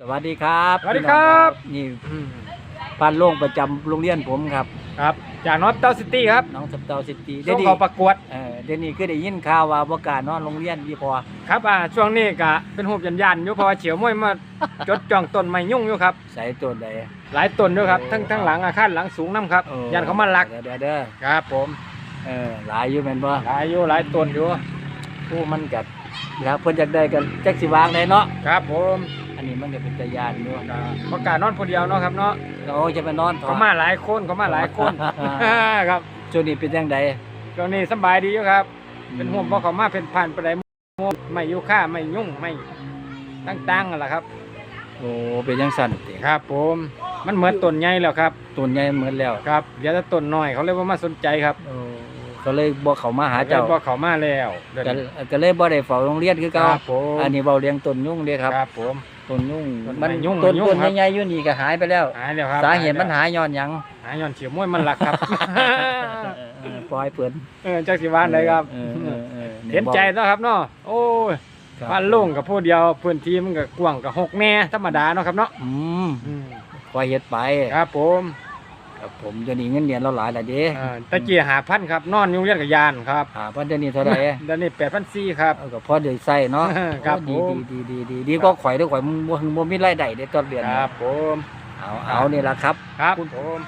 สวัสดีครับสวัสดีครับนี่ป้านโล่งประจำโรงเรียนผมครับ ครับ จากนอตเตอร์ซิตี้ครับน้องสเตาซิตี้ช่เดี๋ยววงนี้เขาประกวดเออเดี๋ยวนี้คือได้ยินข่าวว่าประกล้าศนอนโรงเรียนดีพอครับอ่าช่วงนี้ก็เป็นหูบยันยันๆอยู่เพราะว่าเฉียวม้วยมา จดจ้องต้นไม้ยุ่งอยู่ครับ ใส่ตัวใด หลายต้นด้วยครับ ทั้งทั้งหลังอาคารหลังสูงน้ำครับ เออยันเขามาลัก เดี๋ยวเดี๋ยวเด้อครับ ผมเออหลายอยู่แม่นบ่หลายอยู่หลายต้นอยู่ผู้มันกัดแล้วเพิ่นอยากได้กันจักสิวางได้เนาะครับ ผมอั นนี้มันก็เป็นตะยานอยู่ก็ประกาศนอนคนเดียวเนาะครับเนาะโอ้จะไปนอนถอเขามาหลายคนเขามาหลายคนครับช่วงนี้เป็นจังไดช่วงนี้สำบายดีอยู่ครับ เป็นห่วงเพราะเขามาเป็นผ่านไปได้ไม่ยุค่าไม่ยุ่งไม่ตั้งๆนั่นแหละครับโอ้เป็นจังสั่นติครับ ผม มันเหมือนต้นใหญ่แล้วครับต้นใหญ่เหมือนแล้วครับเดี๋ยวจะต้นน้อยเขาเลยว่ามาสนใจครับโอ้ก็เลยบ่เข้ามาหาเจ้าเลยบอกเขามาแล้วเดี๋ยวก็ก็เลยบ่ได้เฝ้าโรงเรียนคือคเก่ารับผมอันนี้เบาเลี้ยงต้นยุ่งเด้ครับครับผม ต้นยุ่งต้นมันไม้ยุ่งต้นยุ่งต้นครับ ใหญ่ๆอยู่นี่ก็หายไปแล้ว หายแล้วครับสาเหตุมันหายย้อนหยังหายย้อนเฉียวม้วยมันหลักครับ เออปล่อยเพิ่นเออจักสิวานเลยครับ เออเออเออเห็นใจเนาะครับเนาะโอ้ยครับบ้านโล่งกับผู้เดียวพื้นที่มันก็กว้างกับหกแน่ธรรมดาเนาะครับเนาะอืมอืมปล่อยเฮ็ดไป ครับผม ครับผมเดี๋ยวนี้เงินเดือนเราหลายแล้วเด้เออตะเกียหาพันครับ นอนอยู่โรงเรียนกับยานครับหาเพิ่นเดี๋ยวนี้เท่าไหร่เดี๋ยวนี้แปดพันสี่ครับ เอาก็พอได้ใช้เนาะครับโอ้ผม ดีดีดีดีดีก็ข่อยเด้อข่อยบ่บ่มีรายได้เด้ตอนเดือนครับผมเอาเอานี่ล่ะครับ ครับคุณผม